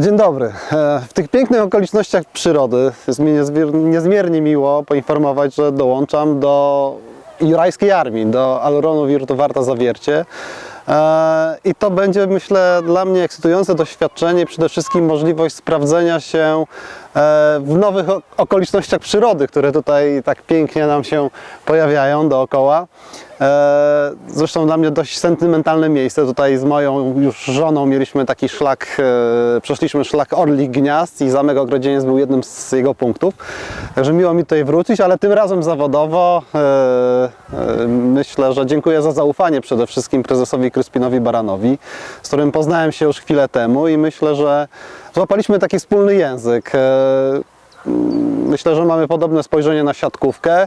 Dzień dobry. E, W tych pięknych okolicznościach przyrody jest mi niezmier- niezmiernie miło poinformować, że dołączam do Jurajskiej Armii, do Alronu Wirtuwarta Zawiercie. E, I to będzie, myślę, dla mnie ekscytujące doświadczenie przede wszystkim możliwość sprawdzenia się e, w nowych okolicznościach przyrody, które tutaj tak pięknie nam się pojawiają dookoła. E, Zresztą dla mnie dość sentymentalne miejsce. Tutaj z moją już żoną mieliśmy taki szlak, przeszliśmy szlak Orlich Gniazd i Zamek Ogrodzieniec był jednym z jego punktów. Także miło mi tutaj wrócić, ale tym razem zawodowo. Myślę, że dziękuję za zaufanie przede wszystkim prezesowi Kryspinowi Baranowi, z którym poznałem się już chwilę temu i myślę, że złapaliśmy taki wspólny język. E, Myślę, że mamy podobne spojrzenie na siatkówkę.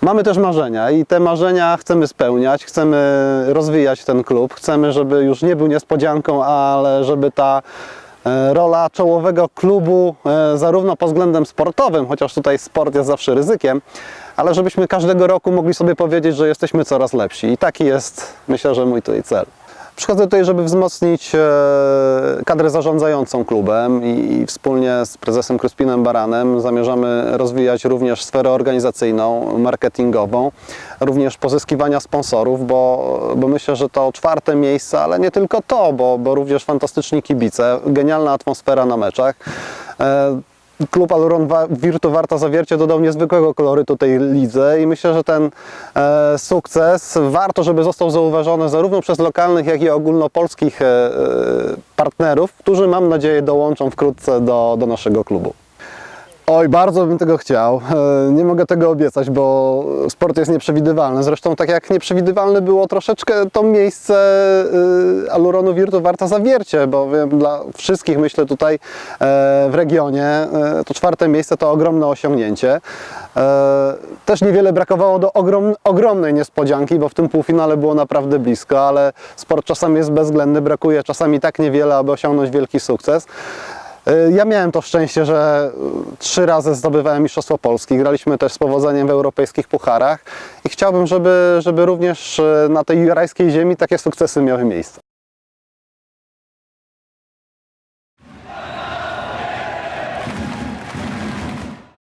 Mamy też marzenia i te marzenia chcemy spełniać, chcemy rozwijać ten klub, chcemy, żeby już nie był niespodzianką, ale żeby ta rola czołowego klubu, e, zarówno pod względem sportowym, chociaż tutaj sport jest zawsze ryzykiem, ale żebyśmy każdego roku mogli sobie powiedzieć, że jesteśmy coraz lepsi. I taki jest, myślę, że mój tutaj cel. Przychodzę tutaj, żeby wzmocnić e, kadrę zarządzającą klubem i, wspólnie z prezesem Kryspinem Baranem zamierzamy rozwijać również sferę organizacyjną, marketingową, również pozyskiwania sponsorów, bo, bo myślę, że to czwarte miejsce, ale nie tylko to, bo, bo również fantastyczni kibice, genialna atmosfera na meczach. Klub Aluron Virtu Warta Zawiercie dodał niezwykłego kolorytu tej lidze i myślę, że ten e, sukces warto, żeby został zauważony zarówno przez lokalnych, jak i ogólnopolskich e, e, partnerów, którzy mam nadzieję dołączą wkrótce do, do naszego klubu. Oj, bardzo bym tego chciał. E, Nie mogę tego obiecać, bo sport jest nieprzewidywalny. Zresztą tak jak nieprzewidywalne było troszeczkę to miejsce y, Aluronu Wirtu Warta Zawiercie, bowiem dla wszystkich, myślę tutaj e, w regionie, e, to czwarte miejsce to ogromne osiągnięcie. E, Też niewiele brakowało do ogrom, ogromnej niespodzianki, bo w tym półfinale było naprawdę blisko, ale sport czasami jest bezwzględny, brakuje czasami tak niewiele, aby osiągnąć wielki sukces. Y, Ja miałem to szczęście, że y, trzy razy zdobywałem Mistrzostwo Polski. Graliśmy też z powodzeniem w europejskich pucharach i chciałbym, żeby, żeby również y, na tej jurajskiej ziemi takie sukcesy miały miejsce.